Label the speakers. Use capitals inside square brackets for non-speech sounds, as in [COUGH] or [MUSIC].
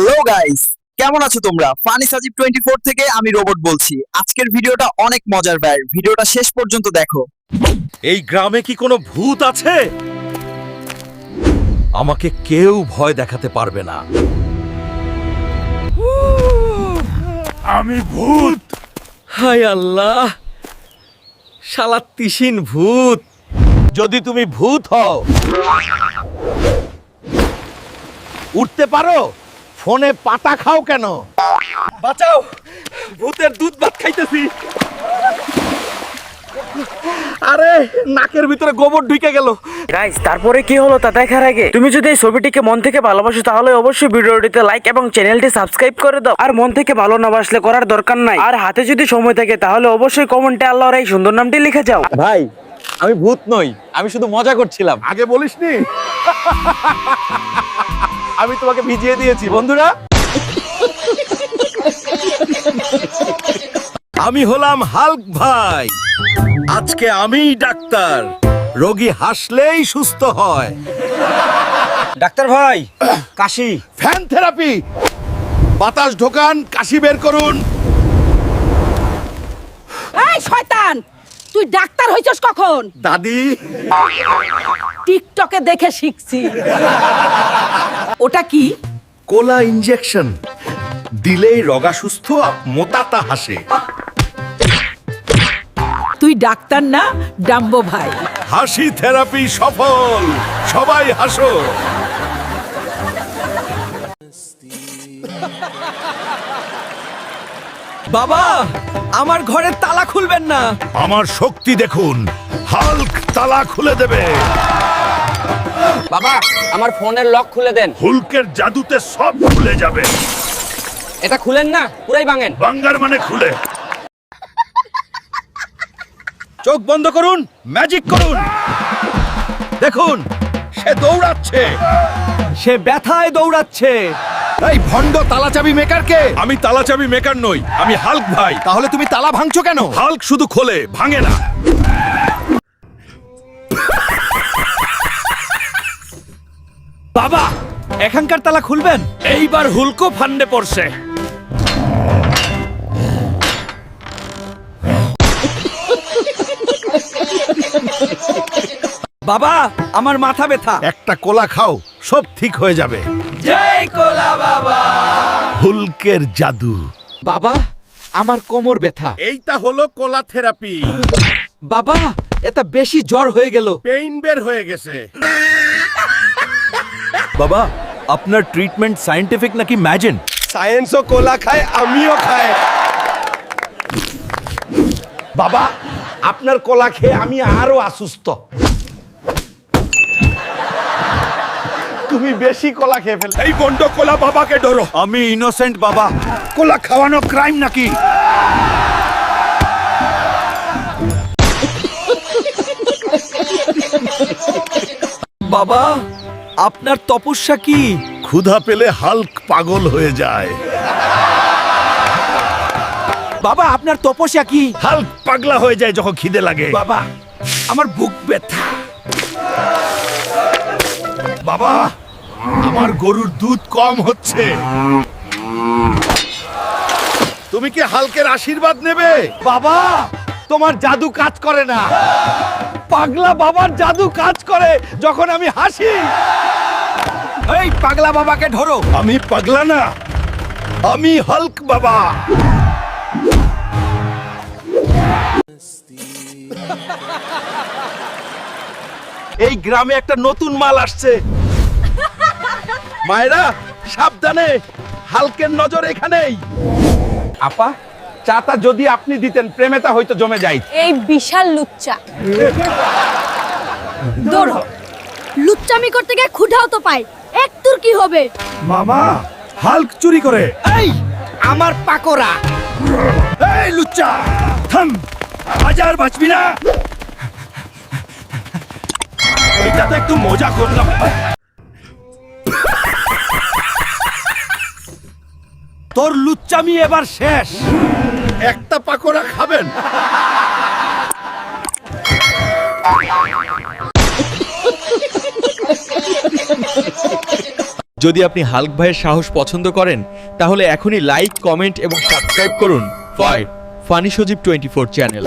Speaker 1: Hello guys কেমন আছো তোমরা? ফানি সাজিব টোয়েন্টি ফোর থেকে আমি রোবট বলছি। আজকের ভিডিওটা অনেক মজার ভাই। ভিডিওটা শেষ পর্যন্ত দেখো।
Speaker 2: এই গ্রামে কি কোনো ভূত আছে? আমাকে কেউ ভয় দেখাতে পারবে না। আমি ভূত! হায় আল্লাহ! শালা তিসিন ভূত! যদি তুমি ভূত হও উঠতে পারো? ফোনে পাতা খাও কেন? বাঁচাও ভূতের দুধ ভাত খাইতেছি। আরে নাকের ভিতরে গোবর ঢুকে গেল।
Speaker 3: গাইস তারপরে কি হলো তা দেখার আগে তুমি যদি এই ছবিটিকে মন থেকে ভালোবাসো তাহলে অবশ্যই ভিডিওটিতে লাইক এবং চ্যানেলটি সাবস্ক্রাইব করে দাও। আর মন থেকে ভালো না বাসলে করার দরকার নাই। আর হাতে যদি সময় থাকে তাহলে অবশ্যই কমেন্টে আল্লাহর এই সুন্দর নামটি লিখে যাও।
Speaker 2: ভাই আমি ভূত নই আমি শুধু মজা করছিলাম।
Speaker 4: আগে বলিসনি? [LAUGHS]
Speaker 2: আমি তোমাকে ভিজিয়ে দিয়েছি বন্ধুরা। আমি হলাম হাল্ক ভাই। আজকে আমিই ডাক্তার। রোগী হাসলেই সুস্থ হয়।
Speaker 3: ডাক্তার ভাই কাশি।
Speaker 4: Fan therapy. বাতাস ঢোকান কাশি বের করুন।
Speaker 5: এই শয়তান তুই ডাক্তার হইছস কখন?
Speaker 4: দাদি।
Speaker 5: টিকটকে দেখে শিখছি। ওটা কি?
Speaker 4: কোলা ইনজেকশন। দিলেই রগা সুস্থ মোতাতা হাসে।
Speaker 5: তুই ডাক্তার না ডাম্বো ভাই।
Speaker 4: হাসি থেরাপি সফল। সবাই হাসো।
Speaker 2: বাবা আমার ঘরের তালা খুলবেন না।
Speaker 4: আমার শক্তি দেখুন হাল্ক তালা খুলে দেবে।
Speaker 6: বাবা আমার ফোনের লক খুলে দেন।
Speaker 4: হুলকের জাদুতে সব খুলে যাবে।
Speaker 6: এটা খুলেন না পুরাই ভাঙেন।
Speaker 4: বাঙ্গার মানে খুলে।
Speaker 2: চোখ বন্ধ করুন ম্যাজিক করুন। দেখুন
Speaker 4: সে দৌড়াচ্ছে।
Speaker 2: সে ব্যথায় দৌড়াচ্ছে।
Speaker 4: এই ভন্ড তালা চাবি মেকারকে
Speaker 2: আমি তালা চাবি মেকার নই আমি হাল্ক ভাই।
Speaker 4: তাহলে তুমি তালা ভাঙছো কেন?
Speaker 2: হাল্ক শুধু খোলে ভাঙে না। বাবা এখানকার তালা খুলবেন? এইবার হুলকো ফান্ডে পড়ছে। বাবা আমার মাথা ব্যথা।
Speaker 4: একটা কোলা খাও সব ঠিক হয়ে যাবে।
Speaker 2: জয় কোলা বাবা।
Speaker 4: হুলকের জাদু।
Speaker 6: বাবা আমার কোমর ব্যথা।
Speaker 4: এইটা হলো কোলা থেরাপি।
Speaker 6: বাবা এটা বেশি জ্বর হয়ে গেল।
Speaker 4: পেইন বের হয়ে গেছে।
Speaker 2: বাবা আপনার ট্রিটমেন্ট সায়েন্টিফিক নাকি ম্যাজিন
Speaker 4: সায়েন্সও কোলা খায় আমিও খাই। বাবা আপনার কোলা খেয়ে আমি আরও অসুস্থ। তুমি বেশি কোলা খেয়ে ফেল এই বন্ড কোলা বাবাকে ধরো
Speaker 2: আমি ইনোসেন্ট বাবা।
Speaker 4: কোলা খাওয়ানো ক্রাইম নাকি?
Speaker 2: বাবা আপনার তপস্যা কি?
Speaker 4: ক্ষুধা পেলে হাল্ক পাগল হয়ে যায়।
Speaker 2: বাবা আপনার তপস্যা কি?
Speaker 4: হাল্ক পাগলা হয়ে যায় যখন খিদে লাগে।
Speaker 2: বাবা আমার বুক ব্যথা।
Speaker 4: বাবা আমার গরুর দুধ কম হচ্ছে। তুমি কি হালকের আশীর্বাদ নেবে?
Speaker 2: বাবা তোমার জাদু কাজ করে না। পাগলা বাবার জাদু কাজ করে যখন আমি হাসি। এই পাগলা বাবাকে ধরো।
Speaker 4: আমি পাগলা না আমি হাল্ক বাবা।
Speaker 2: এই গ্রামে একটা নতুন মাল আসছে।
Speaker 4: মায়েরা সাবধানে হালকের নজর এখানেই। আপা চাটা যদি আপনি দিতেন প্রেমেতা হয়তো জমে যাই
Speaker 7: এই বিশাল লুচ্চা। দৌড় লুচ্চামি করতে গিয়ে ক্ষুধাও তো পাই এক তোর কি হবে?
Speaker 4: মামা হাল্ক চুরি করে।
Speaker 2: এই আমার পাকোড়া।
Speaker 4: এই লুচ্চা থাম। হাজার বাঁচবি না। এটা তো একটু মজা করলাম।
Speaker 2: তোর লুচ্চামি এবার শেষ।
Speaker 4: একটা পাকোড়া খাবেন।
Speaker 2: যদি আপনি হাল্ক ভাইয়ের সাহস পছন্দ করেন তাহলে এখনই লাইক কমেন্ট এবং সাবস্ক্রাইব করুন। Funny Sajib twenty four channel